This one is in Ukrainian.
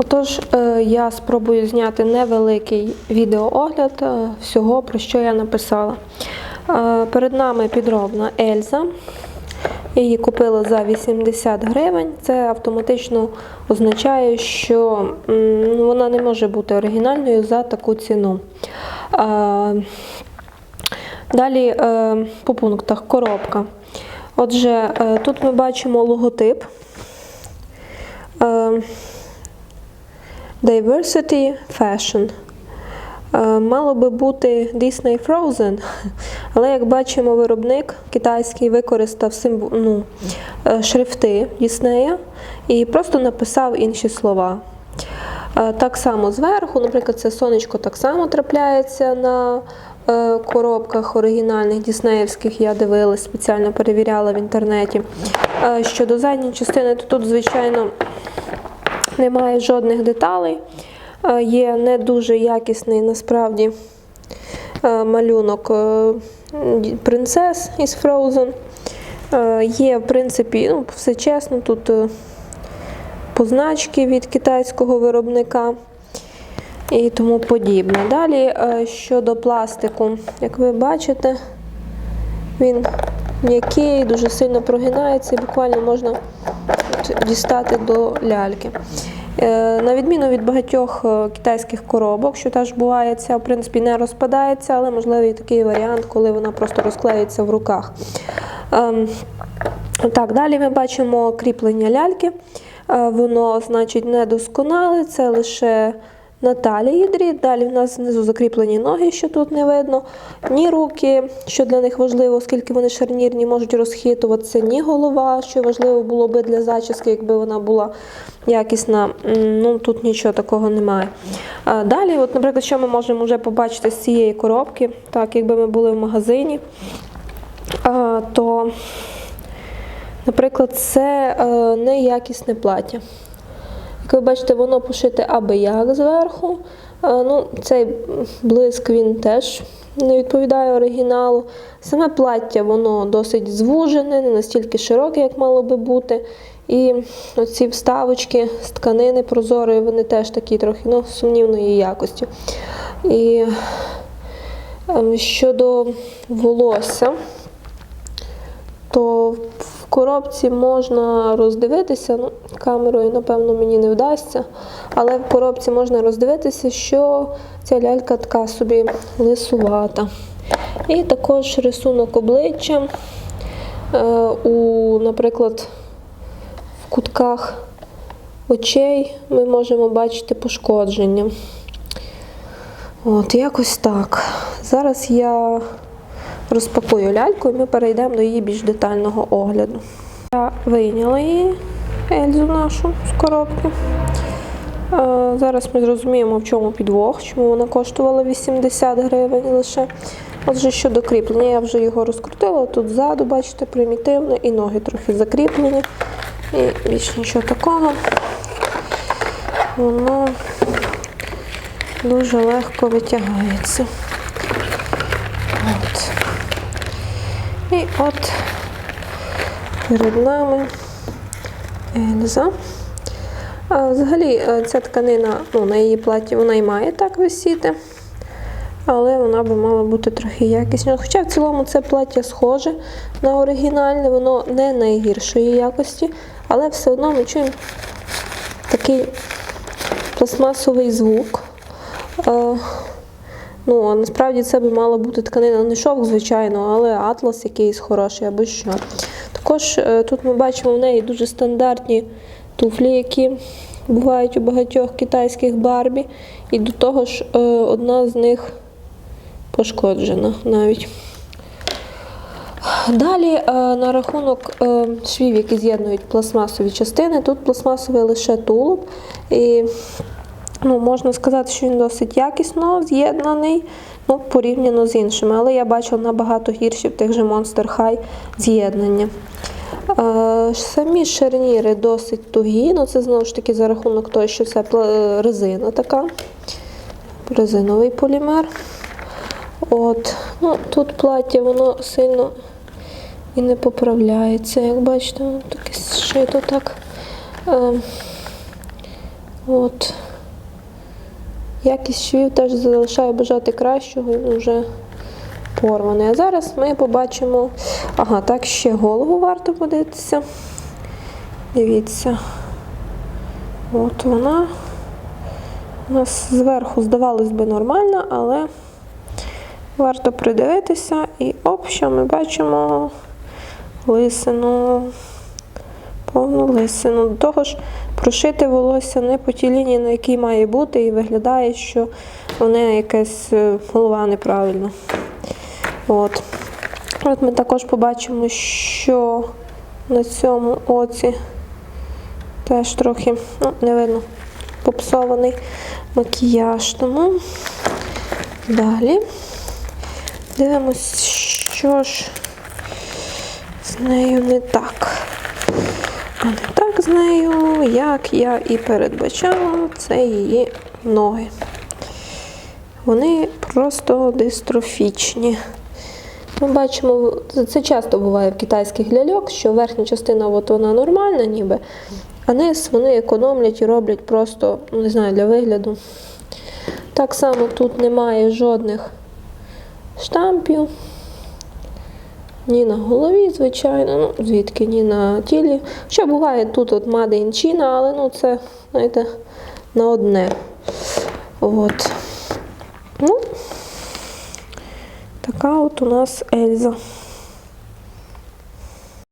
Отож, е, я спробую зняти невеликий відеоогляд е, всього, про що я написала. Е, Перед нами підробна Ельза. Її купили за 80 гривень. Це автоматично означає, що вона не може бути оригінальною за таку ціну. Далі по пунктах коробка. Отже, тут ми бачимо логотип. Diversity Fashion. Е, Мало би бути Disney Frozen, але як бачимо, виробник китайський використав символ, ну, е, шрифти Діснея і просто написав інші слова. Е, Так само зверху, наприклад, це сонечко так само трапляється на коробках оригінальних діснеївських, я дивилась, спеціально перевіряла в інтернеті. Щодо задньої частини, то тут, звичайно, немає жодних деталей. Е, Є не дуже якісний насправді е, малюнок е, принцес із Frozen. Є, в принципі, ну, все чесно, тут позначки від китайського виробника і тому подібне. Далі щодо пластику, як ви бачите, він м'який, дуже сильно прогинається і буквально можна дістати до ляльки. Е, На відміну від багатьох е, китайських коробок, що теж буває, ця в принципі не розпадається, але можливий такий варіант, коли вона просто розклеїться в руках. Ем, Так, далі ми бачимо кріплення ляльки. Е, Воно, значить, недосконале, це лише на талії дріт. Далі в нас знизу закріплені ноги, що тут не видно. Ні руки, що для них важливо, оскільки вони шарнірні, можуть розхитуватися, ні голова, що важливо було би для зачіски, якби вона була якісна. Ну, тут нічого такого немає. Далі, от, наприклад, що ми можемо вже побачити з цієї коробки, так, якби ми були в магазині, то Наприклад, це е, неякісне плаття. Як ви бачите, воно пошите аби як зверху. Ну, цей блиск він теж не відповідає оригіналу. Саме плаття воно досить звужене, не настільки широке, як мало би бути. І оці вставочки з тканини прозорої, вони теж такі трохи ну, сумнівної якості. І ем, щодо волосся, то коробці можна роздивитися, ну, камерою, напевно, мені не вдасться, але в коробці можна роздивитися, що ця лялька така собі лисувата. І також рисунок обличчя. Е, у, наприклад, в кутках очей ми можемо бачити пошкодження. От, якось так. Зараз я розпакую ляльку і ми перейдемо до її більш детального огляду. Я вийняла її, Ельзу нашу з коробки. Е, Зараз ми зрозуміємо, в чому підвох, чому вона коштувала 80 гривень лише. Отже, щодо кріплення, я вже його розкрутила. Тут ззаду, бачите, примітивно, і ноги трохи закріплені. І більш нічого такого. Воно дуже легко витягається. І от перед нами Ельза. А, Взагалі, е, ця тканина ну, на її платі вона і має так висіти, але вона би мала бути трохи якісніше. Хоча в цілому це плаття схоже на оригінальне, воно не найгіршої якості, але все одно ми чуємо такий пластмасовий звук. Ну, а насправді це би мала бути тканина не шовк, звичайно, але атлас якийсь хороший або що. Також е, тут ми бачимо в неї дуже стандартні туфлі, які бувають у багатьох китайських барбі. І до того ж, е, одна з них пошкоджена навіть. Далі е, на рахунок швів, які з'єднують пластмасові частини, тут пластмасовий лише тулуб. І ну, можна сказати, що він досить якісно з'єднаний, ну, порівняно з іншими. Але я бачила набагато гірші в тих же Monster High з'єднання. Е, самі шарніри досить тугі, ну це знову ж таки за рахунок того, що це резина така, резиновий полімер. От. Ну, тут плаття воно сильно і не поправляється. Як бачите, воно таке зшито так. Е, От. Якість швів теж залишає бажати кращого, вже порваний. А зараз ми побачимо. Ага, так ще голову варто подивитися. Дивіться. От вона. У нас зверху здавалось би нормально, але варто придивитися. І оп, що ми бачимо лисину. Повну лисину. До того ж, прошити волосся не по тій лінії, на якій має бути, і виглядає, що в неї якась е, голова неправильна. От. От ми також побачимо, що на цьому оці теж трохи ну, не видно попсований макіяж. Тому далі дивимось, що ж з нею не так. Так з нею, як я і передбачала, це її ноги. Вони просто дистрофічні. Ми бачимо, це- часто буває в китайських ляльок, що верхня частина от вона нормальна, ніби, а низ вони економлять і роблять просто, не знаю, для вигляду. Так само тут немає жодних штампів. Ні на голові, звичайно, ну звідки ні на тілі. Ще буває тут от мадинчина, але ну це, знаєте, на одне. От. Ну, така от у нас Ельза.